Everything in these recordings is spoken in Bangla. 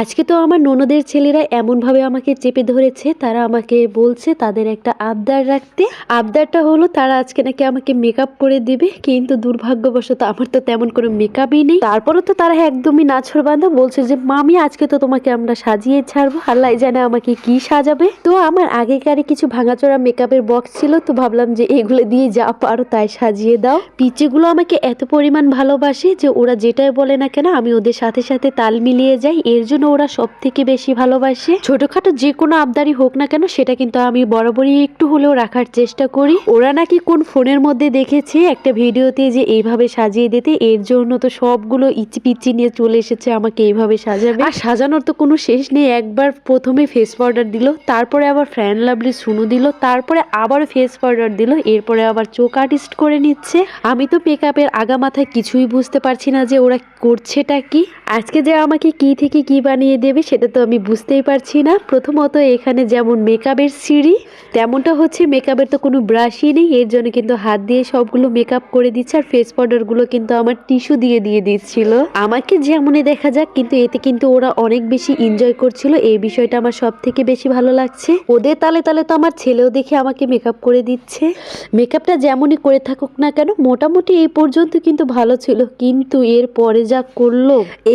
আজকে তো আমার ননদের ছেলেরা এমনভাবে আমাকে চেপে ধরেছে, তারা আমাকে বলছে তাদের একটা আবদার রাখতে। আবদারটা হলো তারা আজকে নাকি আমাকে মেকআপ করে দিবে, কিন্তু দুর্ভাগ্যবশত আমার তো তেমন কোনো মেকআপই নেই। তারপরে তো তারা একদমই নাছর বান্ধব বলছে যে, মামি, আজকে তো তোমাকে আমরা সাজিয়ে ছাড়বো, আল্লাহ জানে আমাকে কি সাজাবে। তো আমার আগেকারে কিছু ভাঙাচোরা মেকআপের বক্স ছিল, তো ভাবলাম যে, এগুলো দিয়ে যা পারো তাই সাজিয়ে দাও। পিচেগুলো আমাকে এত পরিমাণ ভালোবাসে যে, ওরা যেটাই বলে না কেন, আমি ওদের সাথে সাথে তাল মিলিয়ে যাই। এর জন্য ওরা সব থেকে বেশি ভালোবাসে। ছোটখাটো যে কোনো আবদারি হোক না কেন, সেটা কিন্তু আমি বরাবরই একটু হলেও রাখার চেষ্টা করি। ওরা নাকি কোন ফোনের মধ্যে দেখেছে একটা ভিডিওতে যে এইভাবে সাজিয়ে দিতে, এর জন্য তো সবগুলো ইচি পিচি নিয়ে চলে এসেছে, আমাকে এইভাবে সাজাবে। আর সাজানোর তো কোনো শেষ নেই, একবার প্রথমে ফেস পাউডার দিল, তারপরে আবার ফ্যান লাভলি শুনু দিল, তারপরে আবার ফেস পাউডার দিল, এরপরে আবার চোখ আর্টিস্ট করে নিচ্ছে। আমি তো মেকআপের আগা মাথায় কিছুই বুঝতে পারছি না যে ওরা করছেটা কি। আজকে যে আমাকে কি থেকে কি বানিয়ে দেবে সেটা তো আমি বুঝতেই পারছি না। প্রথমত এখানে যেমন মেকআপের সিঁড়ি, তেমনটা হচ্ছে মেকআপের তো কোনো ব্রাশই নেই, এর জন্য কিন্তু হাত দিয়ে সবগুলো মেকআপ করে দিচ্ছে আর ফেস পাউডারগুলো কিন্তু আমার টিস্যু দিয়ে দিয়ে দিচ্ছিল। আমাকে যেমনই দেখা যাক, কিন্তু এতে কিন্তু ওরা অনেক বেশি এনজয় করছিল, এই বিষয়টা আমার সব থেকে বেশি ভালো লাগছে। ওদের তালে তালে তো আমার ছেলেও দেখে আমাকে মেকআপ করে দিচ্ছে। মেকআপটা যেমনই করে থাকুক না কেন, মোটামুটি এই পর্যন্ত কিন্তু ভালো ছিল, কিন্তু এর পরে যা করল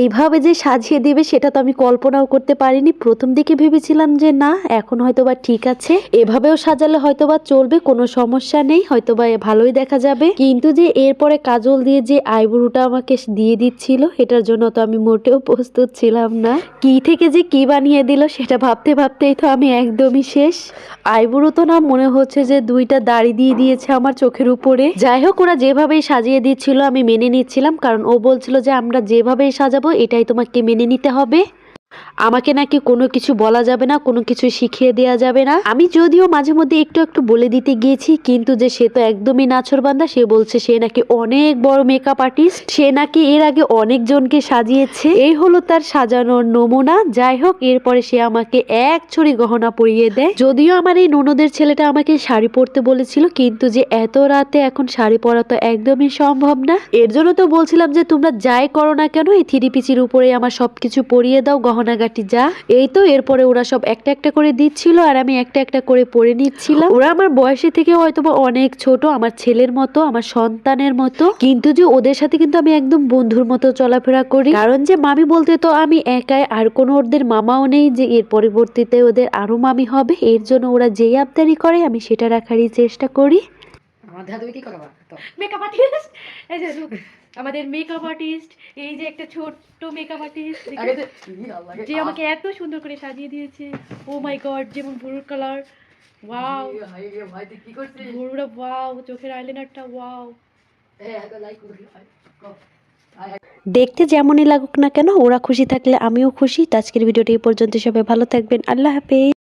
এইভাবে যে সাজিয়ে দিবে সেটা তো আমি কল্পনাও করতে পারিনি। প্রথম দিকে ভেবেছিলাম যে না, এখন হয়তো বা ঠিক আছে। এভাবেও সাজালে হয়তো বা চলবে, কোনো সমস্যা নেই হয়তো বা ভালোই দেখা যাবে। কিন্তু যে এরপরে কাজল দিয়ে যে আইব্রোটা আমাকে দিয়ে দিচ্ছিল এটার জন্য তো আমি মোটেও প্রস্তুত ছিলাম না। কি থেকে যে কি বানিয়ে দিল, সেটা ভাবতে ভাবতেই তো আমি একদমই শেষ। আইব্রো তো না, মনে হচ্ছে যে দুইটা দাড়ি দিয়ে দিয়েছে আমার চোখের উপরে। যাই হোক, ওরা যেভাবেই সাজিয়ে দিচ্ছিল, আমি মেনে নিচ্ছিলাম। কারণ ও বলছিল যে আমরা যেভাবেই সাজাবো এটাই তোমাকে মেনে নিতে হবে। আমাকে নাকি কোনো কিছু বলা যাবে না, কোনো কিছু শিখিয়ে দেওয়া যাবে না। আমি যদিও মাঝে মধ্যে একটু একটু বলে দিতে গিয়েছি, কিন্তু যে সে তো একদমই নাছরবান্দা সে বলছে সে নাকি অনেক বড় মেকআপ আর্টিস্ট সে নাকি এর আগে অনেকজনকে সাজিয়েছে। এই হলো তার সাজানোর নমুনা। যাই হোক, এরপরে সে আমাকে এক ছড়ি গহনা পরিয়ে দেয়। যদিও আমার এই ননদের ছেলেটা আমাকে শাড়ি পরতে বলেছিল, কিন্তু যে এত রাতে এখন শাড়ি পরা তো একদমই সম্ভব না। এর জন্য তো বলছিলাম যে তোমরা যাই করো না কেন, এই থ্রি পিচির উপরে আমার সবকিছু পরিয়ে দাও গহনাগাটি যা। এই তো, এরপরে ওরা সব একটা একটা করে দিচ্ছিল আর আমি একটা একটা করে পরে নিচ্ছিলাম। ওরা আমার বয়সে থেকে হয়তো অনেক ছোট, আমার ছেলের মতো, আমার সন্তানের মতো। কিন্তু যে ওদের সাথে কিন্তু আমি একদম বন্ধুর মতো চলাফেরা করি। কারণ যে মামি বলতে তো আমি একাই, আর কোনো ওদের মামাও নেই যে এর পরবর্তীতে ওদের আরও মামি হবে। এর জন্য ওরা যেই আবদারি করে, আমি সেটা রাখারই চেষ্টা করি। আমার দেখা কি করবা? তো। মেকআপ আর্টিস্ট এই যে আমাদের মেকআপ আর্টিস্ট এই যে একটা ছোট্ট মেকআপ আর্টিস্ট যে আমাকে এত সুন্দর করে সাজিয়ে দিয়েছে। ও মাই গড যেমন ভুরুর কালার ওয়াও হাই রে ভাই তুই কি করছিস? ভুরুটা ওয়াও চোখের আইলাইনারটা ওয়াও দেখতে যেমনই লাগুক না কেন ওরা খুশি থাকলে আমিও খুশি। তো আজকের ভিডিওটি এই পর্যন্ত সবাই ভালো থাকবেন। আল্লাহ হাফেজ।